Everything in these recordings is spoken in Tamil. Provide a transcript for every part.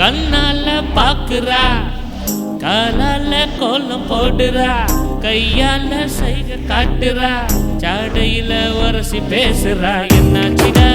கண்ணால பாக்குறா காலால கோலம் போடுறா கையால சைக காட்டுறா சாடையில உரசி பேசுறா. என்னாச்சுடா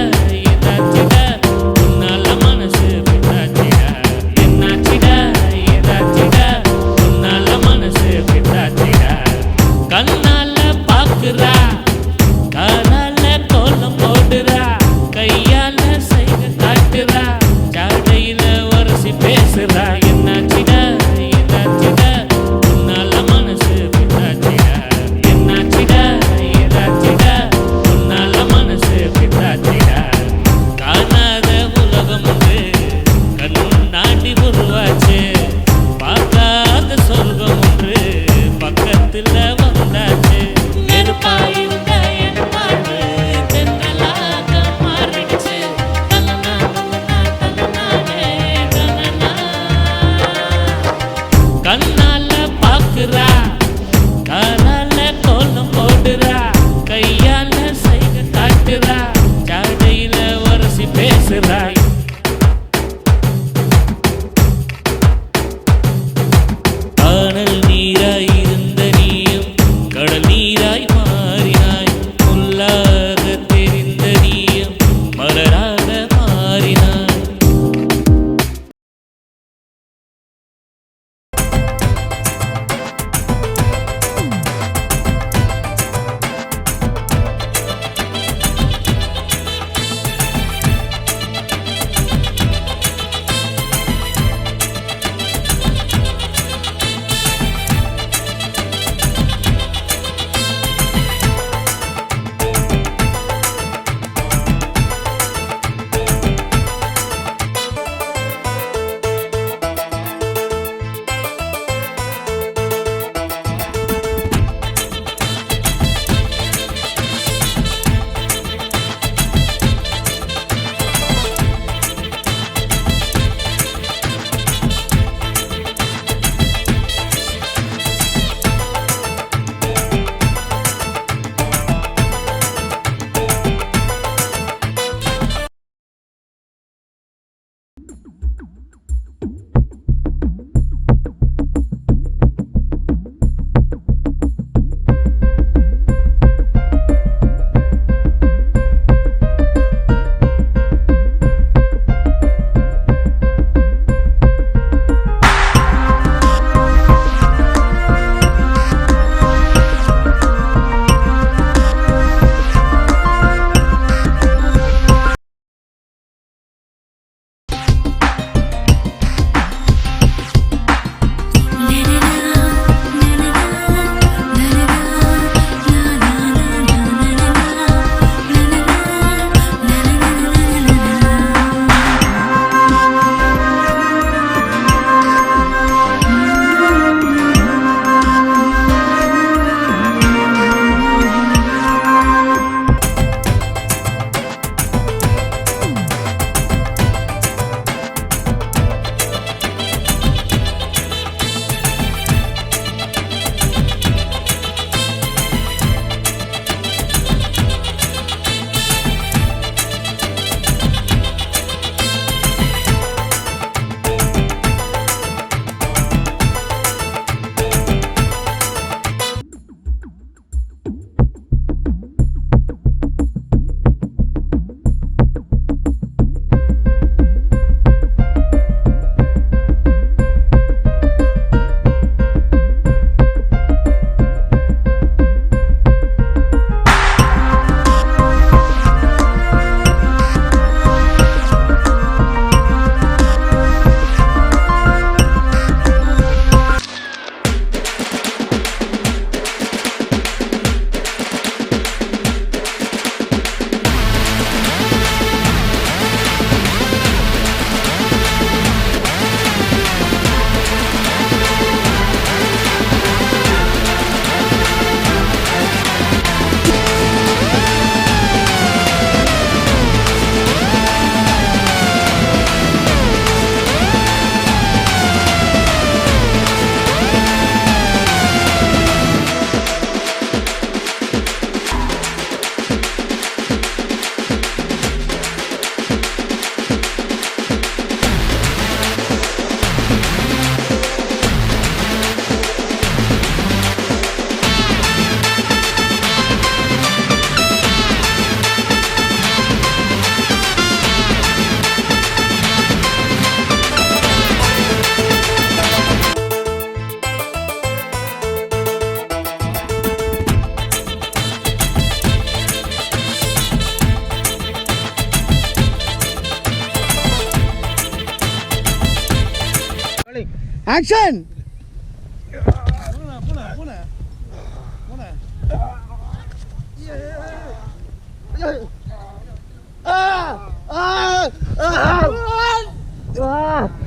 ஆக்ஷன்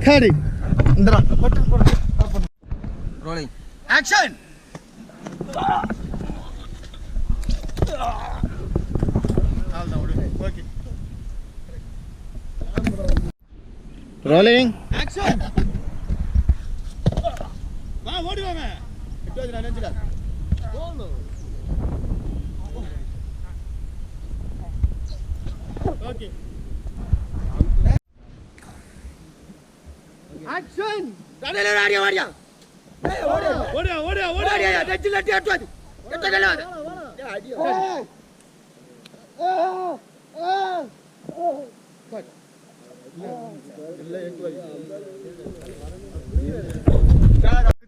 கடி இந்தடா ரோலிங் ஆக்ஷன் ரோலிங் ஆக்ஷன் வா ஓடி வாங்க இப்போ நான் நினைச்சுடா ஓகே ஆக்ஷன் கடல ராடியா வாடியா ஓடியா ஓடியா ஓடியா? நெஞ்சில அடி அடி எட்ட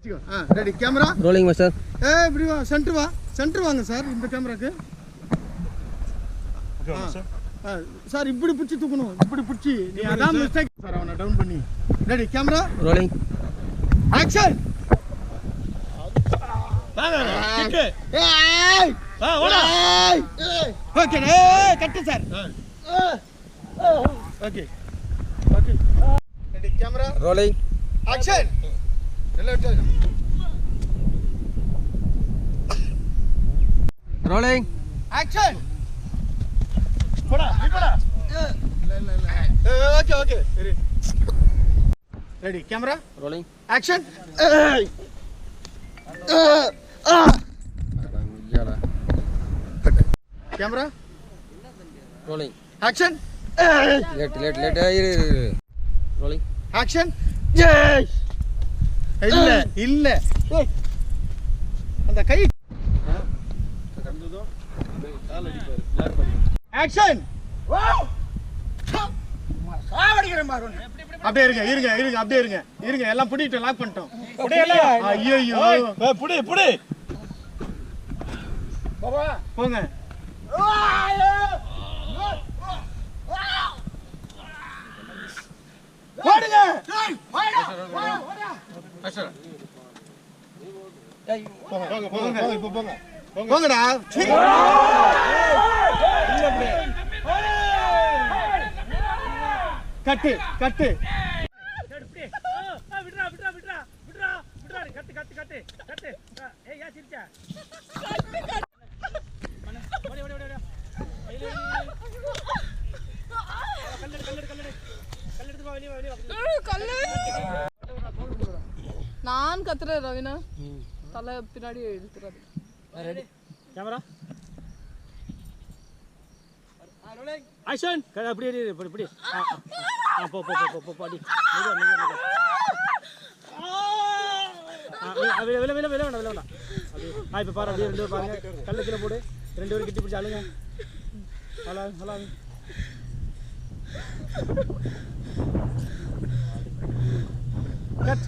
கல ரெடி கேமரா ரோலிங் மாஸ்டர் ஏ இப்படி வா. சென்டர் வா. சென்டர் வாங்க சார் இந்த கேமராக்கு ஆ, சார் இப்படி பிடிச்சி தூக்கணும். இப்படி பிடிச்சி நீ அதான் மிஸ்டேக் சார் அவனை டவுன் பண்ணி. Ready camera rolling action okay cut sir okay okay ready camera rolling action rolling action போடா நீ போடா. Okay okay. Ready camera rolling action camera rolling action late late late rolling action இல்ல இல்ல. அந்த கை. ஆக்ஷன் அப்படியே இருங்க இருங்க இருங்க அப்படியே இருங்க. இருங்க எல்லாம் பிடிட்டு லாக் பண்ணிட்டோம். ஐயோ புடி புடி. போங்க. ஓடுங்க போங்க. போங்க போங்க இப்போ போங்க. போங்கடா. சீ. கட்டு கட்டு. நான் கத்துறேன் ரவினா. தலை பின்னாடி இழுத்துறாரு. கேமரா ஆக்ஷன் அப்படி அப்படி இப்படி ஆ, போ போ போ போ, போ அடி. மெதுவா மெதுவா மெதுவா. ஆ, வெளில வெளில வெளில வெளில வேண்டாம் வெளில வேண்டாம். ஆ இப்போ பாரு அப்படியே ரெண்டு பேரும் பாருங்க. கல்ல கீழே போடு. ரெண்டு பேரும் கிட்டி பிடிச்சி அழுங்க. ஹலோ ஹலோ கட்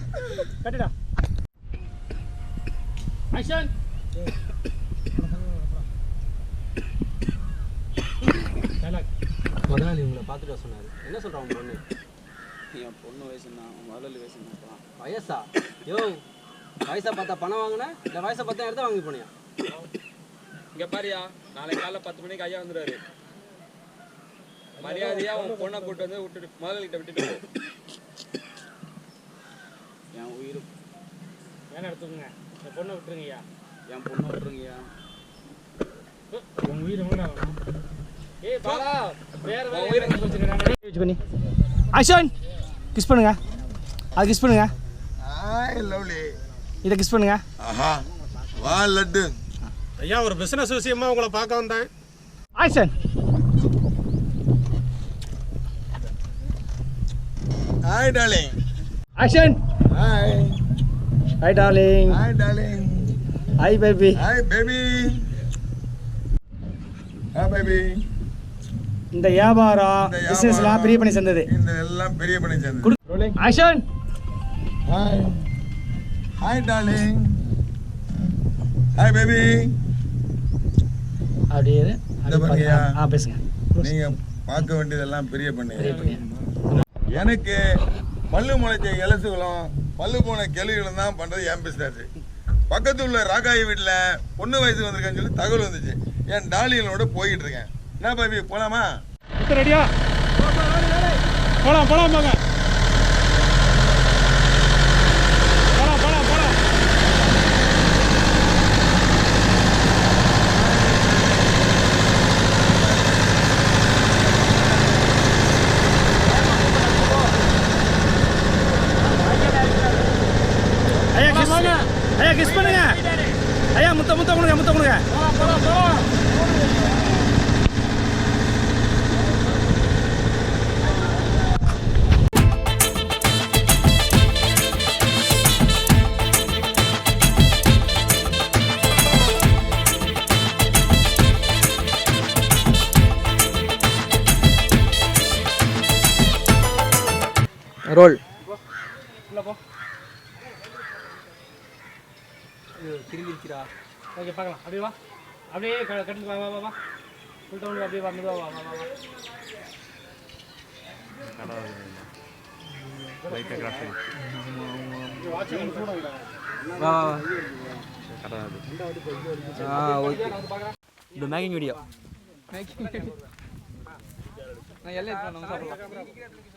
கட்டுடா ஆக்ஷன் முதலாளி உங்களை பார்த்துட்டு வர சொன்னாரு. என்ன சொல்றான் உங்க பொண்ணு? என் பொண்ணு வயசுனா முதல்ல வயசுனா வயசா? யோ வயசை பார்த்தா பணம் வாங்கின? இல்லை வயசை பார்த்தா எடுத்து வாங்கி போனியா? இங்க பாரியா நாளைக்கு காலைல பத்து மணிக்கு ஐயா வந்துருவாரு. மரியாதையா உன் பொண்ணை கூட்டு வந்து விட்டுட்டு முதல்கிட்ட விட்டுட்டு. என் உயிர். வேணா எடுத்துக்கோங்க. இந்த பொண்ணை விட்டுருங்கய்யா. என் பொண்ணை விட்டுருங்கய்யா. உன் உயிர் எவ்வளோ ஏய் பாலா வேற வேற உன் உயிரை வச்சு பண்ணி. ஆக்ஷன் கிஸ் பண்ணுங்க. அது கிஸ் பண்ணுங்க. ஹாய் லவ்லி இதை கிஸ் பண்ணுங்க. ஆஹா வா லட்டு. ஐயா ஒரு பிசினஸ் விஷயமா உங்களை பார்க்க வந்தேன். Action hi darling action hi hi darling hi darling hi baby hi baby hi baby இந்த வியாபாரம் பிசினஸ்லாம். பெரிய பண்ணி சேர்ந்தது இந்த எல்லாம் பெரிய பண்ணி சேர்ந்து action hi hi darling hi baby அப்படியே பேசுங்க. நீங்க பார்க்க வேண்டியதெல்லாம் பெரிய பண்ணி எனக்கு பல்லு முளைச்ச இலசுகளும் பல்லு போன கேள்விகளும் தான் பண்றது என் பிசினஸ் பக்கத்து உள்ள ராகாய் வீட்டில் பொண்ணு வயசு வந்திருக்கேன்னு சொல்லி தகவல் வந்துச்சு. என் டாலிகளோட போயிட்டு இருக்கேன். என்ன பாபி போலாமா? ரெடியா போலாம் போலாம் போங்க. ரோல் உள்ள போ கிரிஞ்சிருச்சுடா ஓகே பார்க்கலாம் அப்படியே வா அப்படியே கட்டில் வா வா வா ஃபுல் டவுன் அப்படியே வா வா வா வா வா வா ஆ ஓகே இந்த மேக்கிங் வீடியோ. நான் எல்லாம் சாப்பிடலாம்.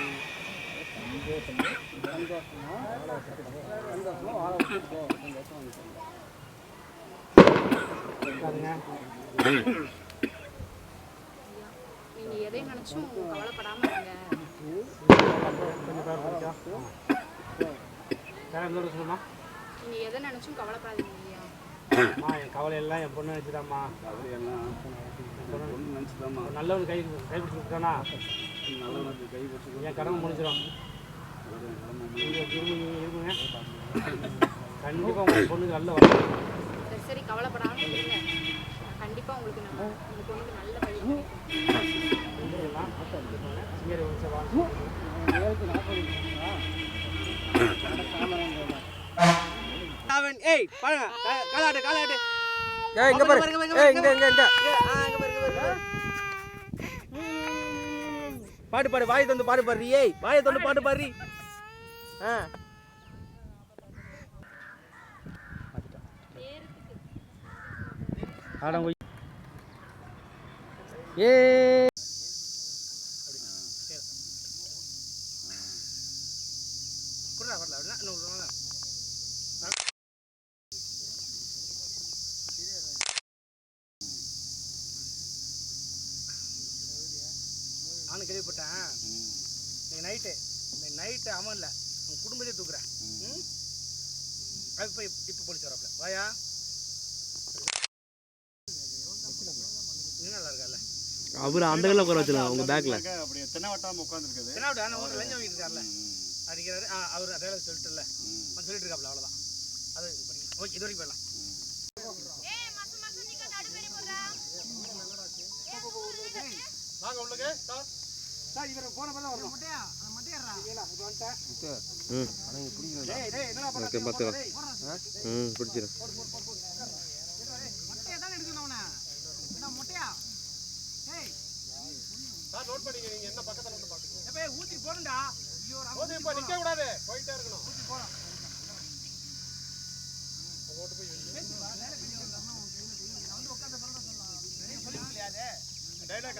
நீங்க எதை நினைச்சும் கவலைப்படாம இருங்க. நீங்க எதை நினைச்சும் கவலைப்படாதீங்க ஐயா. அம்மா என் கவலை எல்லாம் என் பொண்ணு நினச்சிதாம்மா. நல்லவன் கை கை பிடிச்சிருக்கானா என் கடமை முடிஞ்சிடும். நீங்க இருங்க இருங்க கண்டிப்பாக உங்கள் பொண்ணுக்கு நல்ல வரும் சரி சரி கவலைப்படாம இருங்க. கண்டிப்பா உங்களுக்கு நம்ம உங்க பொண்ணுக்கு நல்ல வழி சரி ஒரு நிமிஷம் வா. ஏய் பாருங்க காலாட்டு காலாட்டு. ஏய் இங்க பாரு. ஏய் இங்க இங்க இங்க. பாட்டு பாடு வாய் தந்து பாடு பாரு. ஏய் வாயை தந்து பாட்டு பாரு ஆ. ஏ. இன்னொரு தடவை தான். நானும் கேள்விப்பட்டேன். நைட்டு இன்னைக்கு நைட்டு அவன் அவன் குடும்பத்தையே தூக்குறேன். இப்போ இப்போ போலீஸ் வராப்ல வாயா? நல்லா இருக்கல அவர் அந்த கல்ல உட்கார வச்சிருக்காங்க உங்க பேக்ல என்ன நான் ஒரு லஞ்சம் வாங்கிட்டு இருக்கார்ல அடிக்கிறாரு. ஆ அவர் அதே சொல்லிட்டுல அவன் சொல்லிட்டு இருக்காப்ல அவ்வளோதான் அது இது பண்ணிக்கலாம் ஓகே இது வரைக்கும் போயிடலாம். வாங்க உள்ளுக்கு சார். சார் இவர் போன பிறகு வரணும். முட்டையா முட்டையா இப்போ வந்துட்டேன் பார்த்துக்கலாம் ம் பிடிச்சிடும் எடுக்கணும் அவனை என்ன முட்டையா பக்கத்துல வந்து பாத்துக்கங்க ஊத்தி போடுடா நிக்க கூடாது போயிட்டே இருக்கணும் ஊத்தி போறோம் ஓட்டு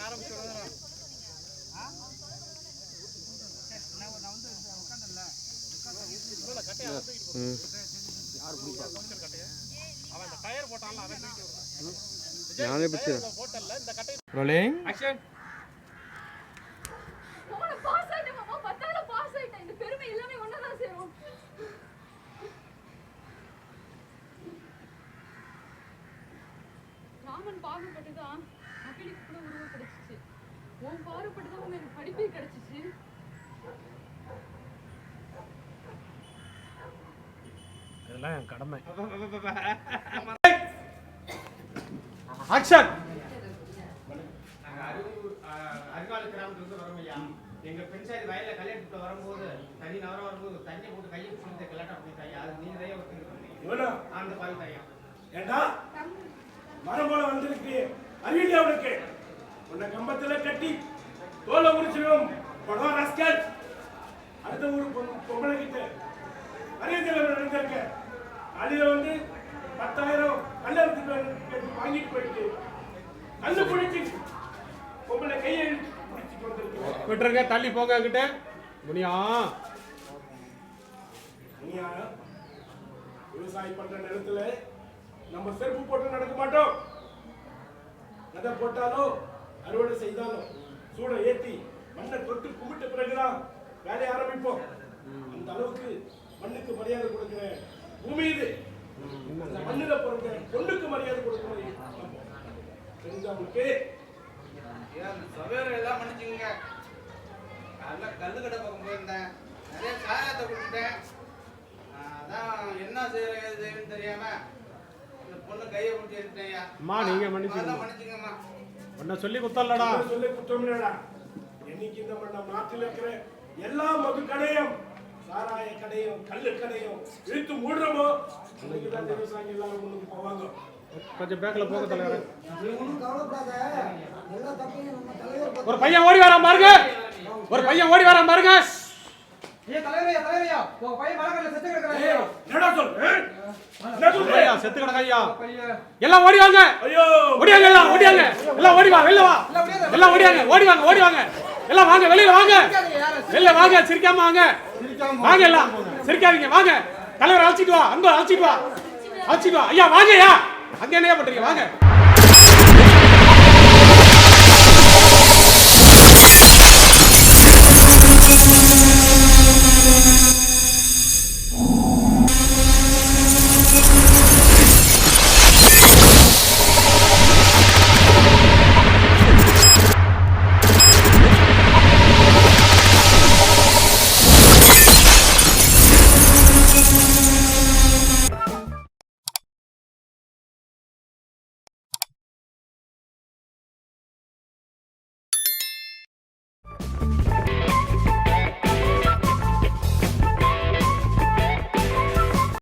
ஆரம்பிச்சு ம் அவன் அந்த டயர் நானே பிடிச்சிடும் போட்டல்ல இந்த கட்டை ரோலிங் ஆக்ஷன் போன பாஸ் ஆயிட்டேன் மாமா பத்தாயிரம் பாஸ் ஆயிட்டேன் இந்த பெருமை எல்லாமே ஒன்னதான் சேரும் ராமன் பாகுபட்டு தான் மகிழிக்கு கூட உருவம் கிடைச்சிச்சு. உன் பாடுபட்டு தான் எனக்கு படிப்பே கிடைச்சிச்சு. இதெல்லாம் என் கடமை. ஆக்ஷன்! அறிவாளு கிராமத்துலேருந்து வரோம் ஐயா. எங்கள் பெண்சாதி வயலில் கல்யாணத்துக்கு வரும்போது தனி நவரம் வரும்போது தண்ணி போட்டு கையை பிடிச்சி கல்யாணம் பண்ணிட்டு ஐயா. அது நீங்கள் தான் ஒருத்தங்க அந்த பால் ஐயா ஏண்டா? மரம் போல வந்திருக்கு அறிவில்லை அவனுக்கு உன்னை கம்பத்துல கட்டி தோலை உரிச்சிடும் படம் ரஸ்கல் அடுத்த ஊர் பொ- பொம்பளை கிட்ட அறிவியல் நடந்திருக்க. அடியில வந்து பத்தாயிரம் வந்து வாங்கிட்டு போயிட்டு கல்லு பிடிச்சி பொம்பளை கையை பிடிச்சிட்டு வந்திருக்கு விட்டுருங்க தள்ளி போங்க கிட்ட முனியா. நீயா விவசாயம் பண்ற நேரத்துல நம்ம செருப்பு போட்டு நடக்க மாட்டோம். நதை போட்டாலோ அறுவடை செய்தாலும் சூட ஏத்தி மண்ணை தொட்டு கும்பிட்ட பிறகுதான் வேலையை ஆரம்பிப்போம். அந்த அளவுக்கு மண்ணுக்கு மரியாதை கொடுக்கிற பூமி இது. மண்ணுல பிறந்த பொண்ணுக்கு மரியாதை கொடுக்கணும் தெரிஞ்சவங்களுக்கு சவேரம் எல்லாம் மன்னிச்சுங்க காலைல கல்லு கடை பக்கம் போயிருந்தேன். நிறைய சாயத்தை கொடுத்துட்டேன். அதான் என்ன செய்யற ஏது செய்யணும்னு தெரியாம இந்த பொண்ணு கையை பிடிச்சி எடுத்துட்டேன் அம்மா, நீங்க மன்னிச்சுக்கங்க. மன்னிச்சுங்கம்மா உன்னை சொல்லி குத்தல்லடா நான் சொல்லி குற்றம் இந்த மண்ண நாட்டில் இருக்கிற எல்லா மது கடையும் சாராய கடையும் கல்லு கடையும் இழுத்து மூடுறோமோ? அன்னைக்கு தான் விவசாயிகள் எல்லாரும் முன்னுக்கு போவாங்க. கொஞ்சம் பேக்கில் போக தலைவர. நம்ம ஒரு பையன் ஓடி வரான் பாருங்க. ஒரு பையன் ஓடி வரான் பாருங்க. செத்து கிடக்குறாரு ஏய், என்னடா சொல்? ஏய்? என்ன சொல்ற? ஐயா செத்து கிடக்க ஐயா. பையன். எல்லாம் ஓடி வாங்க. ஐயோ. ஓடியாங்க எல்லாம் ஓடியாங்க எல்லாம் ஓடி வா வெளில வா. எல்லாம் ஓடியாங்க ஓடி வாங்க ஓடி வாங்க. எல்லாம் வாங்க வெளியில வாங்க. வெளில வாங்க சிரிக்காம வாங்க. வாங்க எல்லாம் சிரிக்காதீங்க வாங்க. தலைவர் அழைச்சிட்டு வா அன்பு அழைச்சிட்டு வா. அழைச்சிட்டு வா. ஐயா வாங்க ஐயா. அங்க என்னையா பண்றீங்க? வாங்க.